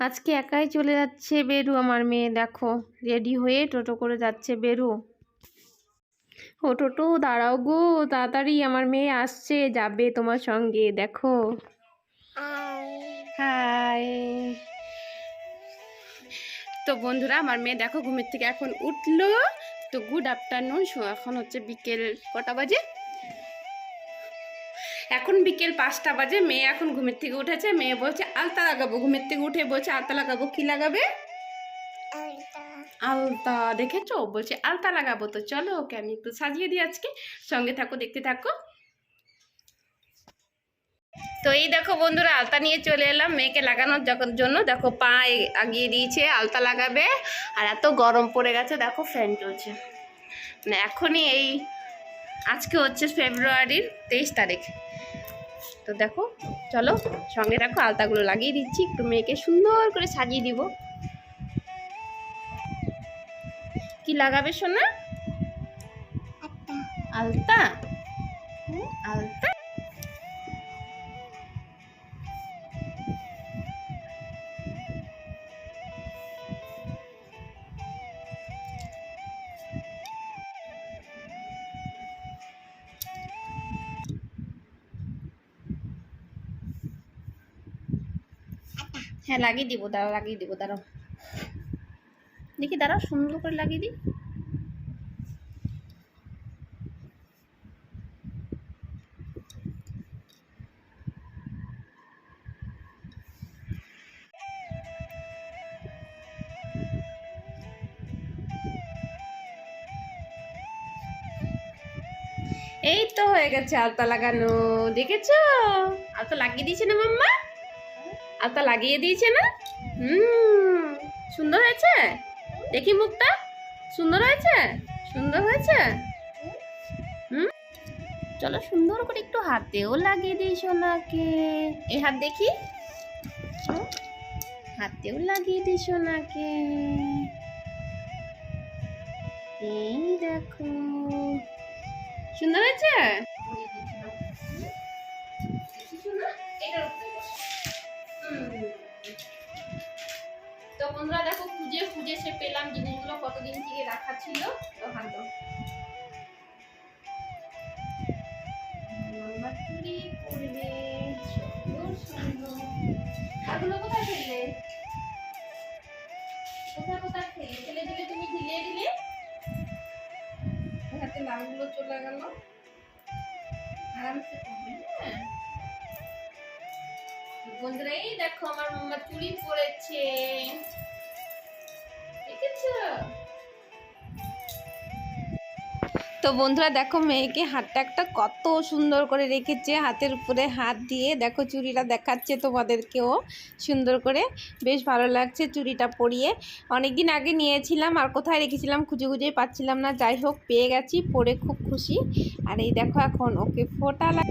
আজকে একাই চলে যাচ্ছে বেরু আমার মেয়ে, দেখো। রেডি হয়ে টোটো করে যাচ্ছে বেরু। ও টোটো, দাঁড়াও গো, তাড়াতাড়ি আমার মেয়ে আসছে, যাবে তোমার সঙ্গে, দেখো। হাই। তো বন্ধুরা, আমার মেয়ে দেখো ঘুমের থেকে এখন উঠল। তো গুড আফটারনুন এখন হচ্ছে বিকেল কটা বাজে? এখন বিকেল পাঁচটা বাজে মেয়ে এখন ঘুমের থেকে উঠেছে মেয়ে বলছে আলতা লাগাবো। ঘুমের থেকে উঠে বলছে আলতা লাগাবো কি লাগাবে? আলতা। দেখেছ? বলছে আলতা লাগাবো। তো চলো ওকে আমি একটু সাজিয়ে দিই আজকে। সঙ্গে থাকো দেখতে থাকো। তো এই দেখো বন্ধুরা আলতা নিয়ে চলে এলাম মেয়েকে লাগানোর যখন জন্য। দেখো পা আগিয়ে দিয়েছে আলতা লাগাবে। আর এত গরম পড়ে গেছে দেখো ফ্যান চলছে। মানে এখনই এই আজকে হচ্ছে ফেব্রুয়ারির তেইশ তারিখ। তো দেখো চলো সঙ্গে দেখো আলতাগুলো লাগিয়ে দিচ্ছি একটু মেয়েকে সুন্দর করে সাজিয়ে দিব। কি লাগাবে সোনা? আলতা। আলতা? হ্যাঁ লাগিয়ে দিব, দাঁড়াও, লাগিয়ে দিব, দাঁড়াও। দেখি, দাঁড়াও, সুন্দর করে লাগিয়ে দিই। এই তো হয়ে গেছে আলতা লাগানো, দেখেছ? আলতা লাগিয়ে দিয়েছে না মাম্মা? আলতা লাগিয়ে দিয়েছে না? হুম, সুন্দর হয়েছে? দেখি মুখটা। সুন্দর হয়েছে? সুন্দর হয়েছে? হুম, চলো সুন্দর করে একটু হাতেও লাগিয়ে দিই সোনাকে। এই হাত দেখি। হাতেও লাগিয়ে দিই সোনাকে। এই দেখো। সুন্দর হয়েছে? বন্ধুরা দেখো, খুঁজে খুঁজে সে পেলাম জিনিসগুলো, কতদিন থেকে রাখা ছিল তো। এগুলো কোথায়? কোথায়? ফেলে দিলে তুমি ঢিলে হাতে আরামসে করবে হ্যাঁ বন্ধুরা, এই দেখো আমার পরেছে। দেখেছ? তো বন্ধুরা, দেখো মেয়েকে হাতটা একটা কত সুন্দর করে রেখেছে। হাতের উপরে হাত দিয়ে দেখো চুড়িটা দেখাচ্ছে তোমাদেরকেও। সুন্দর করে। বেশ ভালো লাগছে চুড়িটা পরিয়ে। অনেক দিন আগে নিয়েছিলাম, আর কোথায় রেখেছিলাম খুঁজে খুঁজে পাচ্ছিলাম না। যাই হোক, পেয়ে গেছি, পরে খুব খুশি। আর এই দেখো এখন ওকে ফোটা লাগ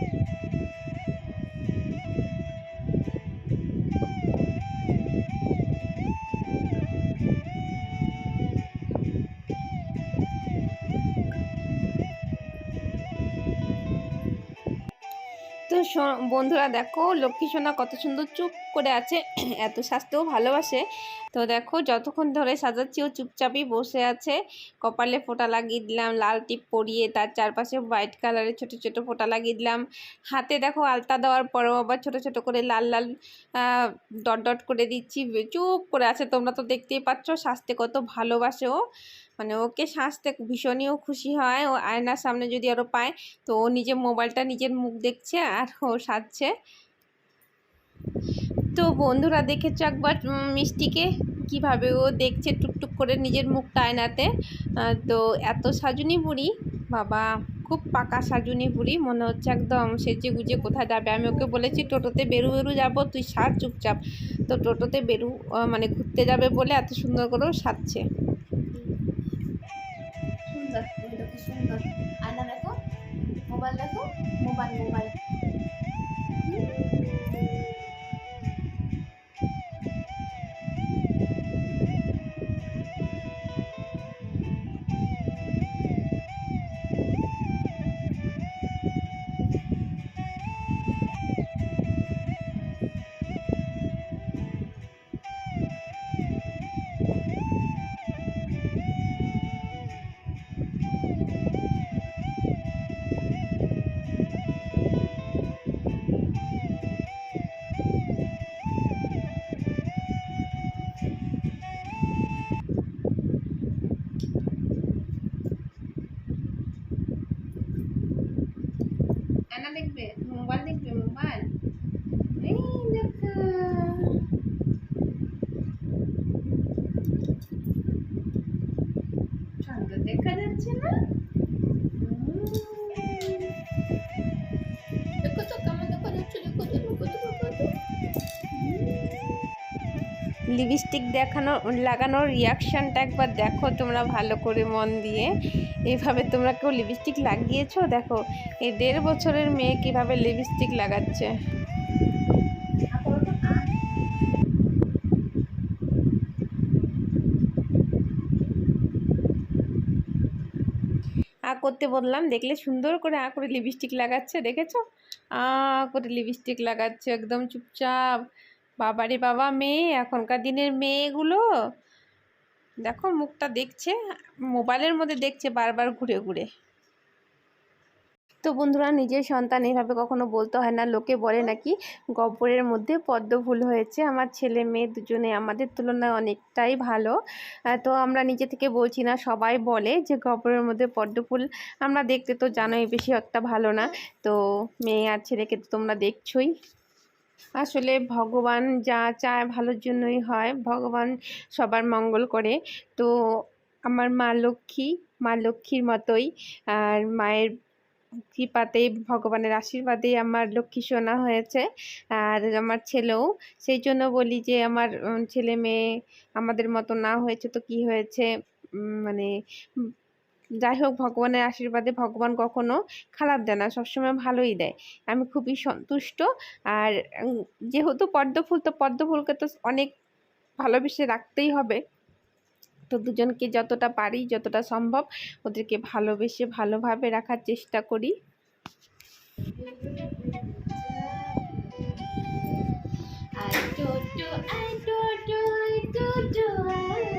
বন্ধুরা দেখো, লক্ষ্মী সোনা কত সুন্দর চুপ করে আছে, এত সাজতেও ভালোবাসে। তো দেখো, যতক্ষণ ধরে সাজাচ্ছি, ও চুপচাপই বসে আছে। কপালে ফোঁটা লাগিয়ে দিলাম, লাল টিপ পরিয়ে তার চারপাশে হোয়াইট কালারের ছোট ছোট ফোঁটা লাগিয়ে দিলাম। হাতে দেখো আলতা দেওয়ার পরেও আবার ছোট ছোট করে লাল লাল ডট ডট করে দিচ্ছি। চুপ করে আছে, তোমরা তো দেখতেই পাচ্ছ সাজতে কত ভালোবাসে ও। মানে ওকে সাজতে ভীষণই ও খুশি হয়। ও আয়নার সামনে যদি আরও পায়, তো ও নিজে মোবাইলটা নিজের মুখ দেখছে আর ও সাজছে। তো বন্ধুরা, দেখেছ একবার মিষ্টিকে কীভাবে ও দেখছে টুকটুক করে নিজের মুখটা আয়নাতে? তো এত সাজুনি বুড়ি, বাবা, খুব পাকা সাজুনি বুড়ি, মনে হচ্ছে একদম সেজে গুজে কোথায় যাবে। আমি ওকে বলেছি, টোটোতে বেরু বেরু যাব, তুই সাজ চুপচাপ। তো টোটোতে বেরু মানে ঘুরতে যাবে বলে এত সুন্দর করেও সাজছে। সুন্দর আয়না দেখো মোবাইল দেখো মোবাইল মোবাইল লিপস্টিক দেখানো, লাগানোর রিয়াকশানটা একবার দেখো তোমরা ভালো করে মন দিয়ে। এইভাবে তোমরা কেউ লিপস্টিক লাগিয়েছো? দেখো, এই দেড় বছরের মেয়ে কীভাবে লিপস্টিক লাগাচ্ছে। আ করতে বললাম, দেখলে সুন্দর করে আ করে লিপস্টিক লাগাচ্ছে, দেখেছ? আ করে লিপস্টিক লাগাচ্ছে, একদম চুপচাপ। বাবারে বাবা, মেয়ে, এখনকার দিনের মেয়েগুলো। দেখো, মুখটা দেখছে, মোবাইলের মধ্যে দেখছে বারবার ঘুরে ঘুরে। তো বন্ধুরা, নিজের সন্তান এভাবে কখনো বলতে হয় না, লোকে বলে নাকি গব্বরের মধ্যে পদ্ম ফুল হয়েছে। আমার ছেলে মেয়ে দুজনে আমাদের তুলনায় অনেকটাই ভালো। তো আমরা নিজে থেকে বলছি না, সবাই বলে যে গব্বরের মধ্যে পদ্ম ফুল। আমরা দেখতে তো জানোই, বেশি একটা ভালো না। তো মেয়ে আর ছেলেকে তো তোমরা দেখছোই। আসলে ভগবান যা চায় ভালোর জন্যই হয়, ভগবান সবার মঙ্গল করে। তো আমার মা লক্ষ্মী, মা লক্ষ্মীর মতোই। আর মায়ের কৃপাতে ভগবানের আশীর্বাদে আমার লক্ষ্মী সোনা হয়েছে। আর আমার ছেলেও, সেই জন্য বলি যে আমার ছেলে মেয়ে আমাদের মতো না হয়েছে তো কি হয়েছে? মানে যাই হোক ভগবানের আশীর্বাদে ভগবান কখনো খারাপ দেয় না সবসময় ভালোই দেয়। আমি খুবই সন্তুষ্ট। আর যেহেতু পদ্ম ফুল তো পদ্ম ফুলকে তো অনেক ভালোবেসে রাখতেই হবে। তো দুজনকে যতটা পারি যতটা সম্ভব ওদেরকে ভালোবেসে ভালোভাবে রাখার চেষ্টা করি। I do do, I do do, I do do, I.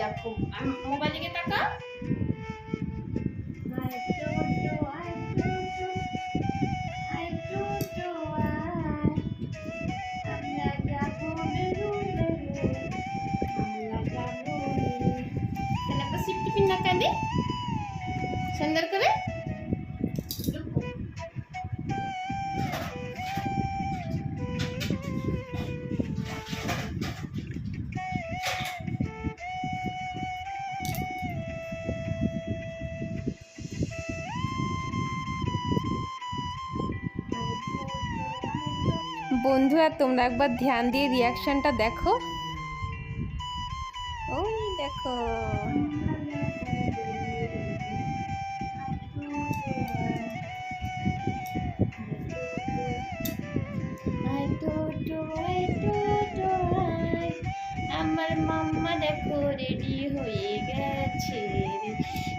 দেখো মোবাইল দিকে তাকা বন্ধুরা তোমরা একবার ধ্যান দিয়ে রিয়াকশনটা দেখো। ওই দেখো। আমার দেখো রেডি হয়ে গেছে।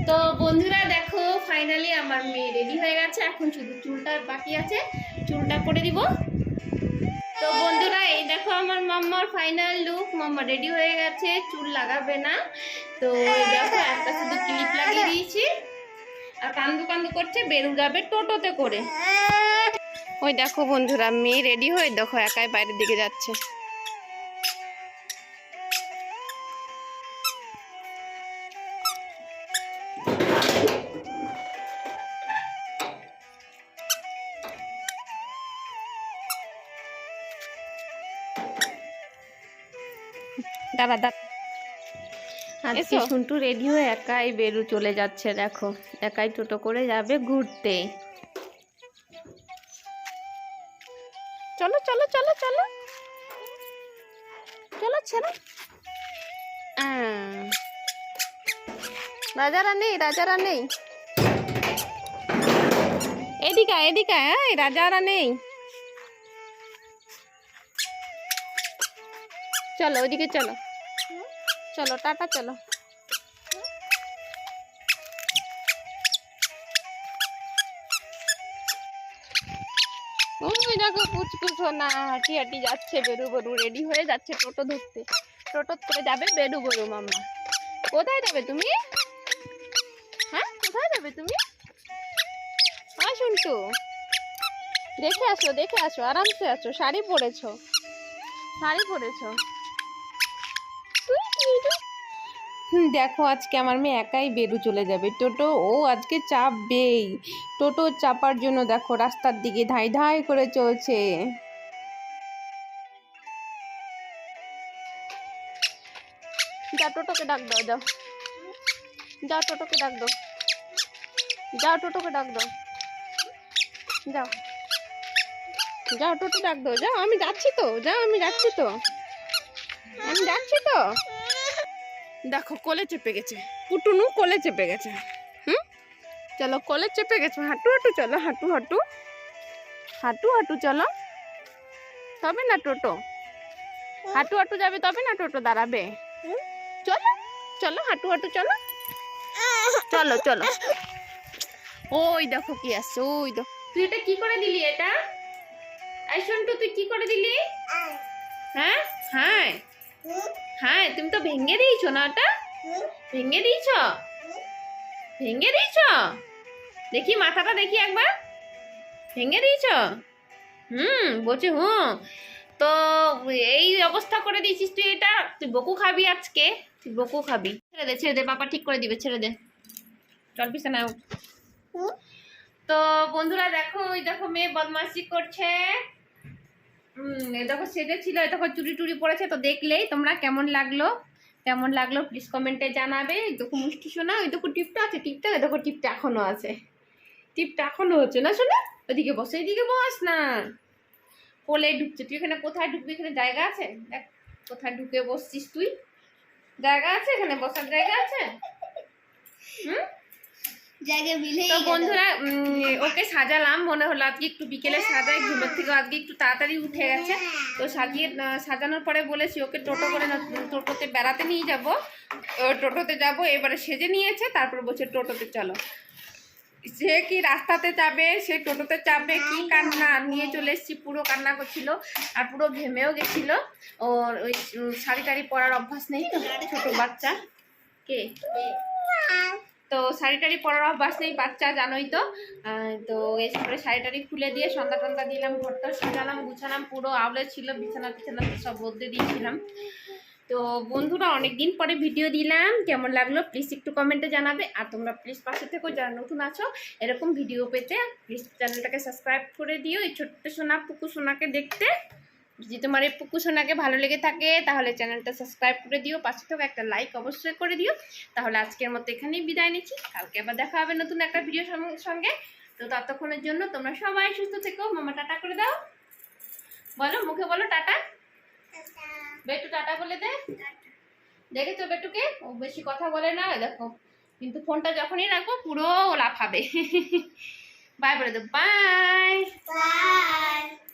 তো বন্ধুরা দেখো ফাইনালি আমার মেয়ে রেডি হয়ে গেছে। এখন শুধু চুলটা বাকি আছে। চুলটা করে দিব। দেখো আমার মাম্মার ফাইনাল লুক মাম্মা রেডি হয়ে গেছে, চুল লাগাবে না। তো দেখো, একটা শুধু ক্লিপ লাগিয়ে দিয়েছি। আর কান্দু কান্দু করছে, বেরু যাবে টোটোতে করে। ওই দেখো বন্ধুরা, মেয়ে রেডি হয়ে দেখো, একাই বাইরের দিকে যাচ্ছে। দাঁড়া দাঁড়া আজকে। শুন্টু রেডি হয়ে একাই বেরু চলে যাচ্ছে দেখো। একাই টোটো করে যাবে ঘুরতে। চলো চলো চলো চলো। চলো ছেড়ো। রাজারা নেই রাজারা নেই এদিকে এদিকে এই রাজারা নেই চলো, ওইদিকে চলো। চলো, টাটা, চলো। হাঁটি হাঁটি যাচ্ছে, বেরু রেডি হয়ে যাচ্ছে টোটো যাবে কোথায় যাবে তুমি? হ্যাঁ কোথায় যাবে তুমি? হ্যাঁ শুনটু দেখে আসো দেখে আসো, আরামসে আসো শাড়ি পরেছো। শাড়ি পরেছো? দেখো আজকে আমার মেয়ে একাই বেরু চলে যাবে। টোটো, ও আজকে চাপবেই। টোটো চাপার জন্য দেখো রাস্তার দিকে ধাই ধাই করে চলছে। যা টোটোকে ডাক দাও, যাও। যাও টোটোকে ডাক দাও। যাও টোটোকে ডাক দাও। যাও। যাও টোটো ডাক দাও, যাও। আমি যাচ্ছি তো, যাও, আমি যাচ্ছি তো। আমি যাচ্ছি তো। দেখো কোলে চেপে গেছে। পুটুনু কোলে চেপে গেছে। হুম? চলো কোলে চেপে গেছে। হাঁটু হাঁটু চলো হাঁটু হাঁটু। হাঁটু হাঁটু চলো। তবে না টোটো? হাঁটু হাঁটু যাবে তবে না টোটো দাঁড়াবে? চলো চলো হাঁটু হাঁটু চলো। চলো চলো। ওই দেখো কি আসছে ওই দেখো। তুই এটা কি করে দিলি এটা? এই সন্টু তুই কি করে দিলি? হ্যাঁ? হ্যাঁ। হ্যাঁ তুমি তো ভেঙে দিয়েছ না ওটা? ভেঙে দিয়েছ? ভেঙে দিয়েছ? দেখি মাথাটা দেখি একবার। ভেঙে দিয়েছ? হুম, বলছি, হুম। তো এই অবস্থা করে দিয়েছিস তুই এটা? তুই বকু খাবি আজকে? তুই বকু খাবি। ছেড়ে দে ছেড়ে দে বাবা ঠিক করে দিবে, ছেড়ে দে। চল উঠ। তো বন্ধুরা দেখো, ওই দেখো মেয়ে বদমাশি করছে। দেখো সেজে ছিল, এই দেখো চুরি টুরি পড়েছে, তো দেখলেই তোমরা কেমন লাগল। কেমন লাগল প্লিজ কমেন্টে জানাবে। দেখো মুষ্টি শোনা ওই দেখো টিপটা আছে, টিপটা দেখো টিপটা এখনও আছে। টিপটা এখনও হচ্ছে না শোনা ওইদিকে বসে, এইদিকে বস না। কোলে ঢুকছে, তুই এখানে কোথায় ঢুকবি? এখানে জায়গা আছে? দেখ, কোথায় ঢুকে বসছিস তুই? জায়গা আছে এখানে? বসার জায়গা আছে? হুম? তো বন্ধুরা ওকে সাজালাম মনে হলো আজকে একটু বিকেলে সাজাই ঘুমের থেকে আজকে একটু তাড়াতাড়ি উঠে গেছে। তো সাজিয়ে সাজানোর পরে বলেছি ওকে টোটো করে টোটোতে বেড়াতে নিয়ে যাব। টোটোতে যাব এবারে সেজে নিয়েছে তারপর বলছে টোটোতে চলো। সে কি রাস্তাতে যাবে সে টোটোতে চাপবে কি কান্না? নিয়ে চলে এসেছি পুরো কান্না করছিল আর পুরো ঘেমেও গেছিল। ওর ওই শাড়ি টাড়ি পরার অভ্যাস নেই তো ছোট বাচ্চা। কে? তো শাড়ি টাড়ি পরার অভ্যাস নেই, বাচ্চা জানোই তো। তো এসে শাড়ি টাড়ি খুলে দিয়ে সন্ধ্যা টন্দা দিলাম ঘরটা সাজালাম, গুছালাম, পুরো আওলে ছিল, বিছানা টিছানা সব বদলে দিয়েছিলাম। তো বন্ধুরা অনেক দিন পরে ভিডিও দিলাম, কেমন লাগল প্লিজ একটু কমেন্টে জানাবে। আর তোমরা প্লিজ পাশে থেকো, যারা নতুন আছো, এরকম ভিডিও পেতে প্লিজ চ্যানেলটাকে সাবস্ক্রাইব করে দিও। এই ছোট্ট সোনা পুকু সোনাকে দেখতে। যদি তোমার এই পুকু সোনাকে ভালো লেগে থাকে, তাহলে চ্যানেলটা সাবস্ক্রাইব করে দিও, পাশে থেকে একটা লাইক অবশ্যই করে দিও। তাহলে আজকের মতো এখানেই বিদায় নিচ্ছি। কালকে আবার দেখা হবে নতুন একটা ভিডিও সঙ্গে। তো ততক্ষণের জন্য তোমরা সবাই সুস্থ থেকো। মামা টাটা করে দাও। বলো, মুখে বলো, টাটা। বেটু টাটা বলে দে। দেখেছ বেটুকে? ও বেশি কথা বলে না, দেখো। কিন্তু ফোনটা যখনই রাখব পুরো লাফাবে। বাই বলে দে। Bye bye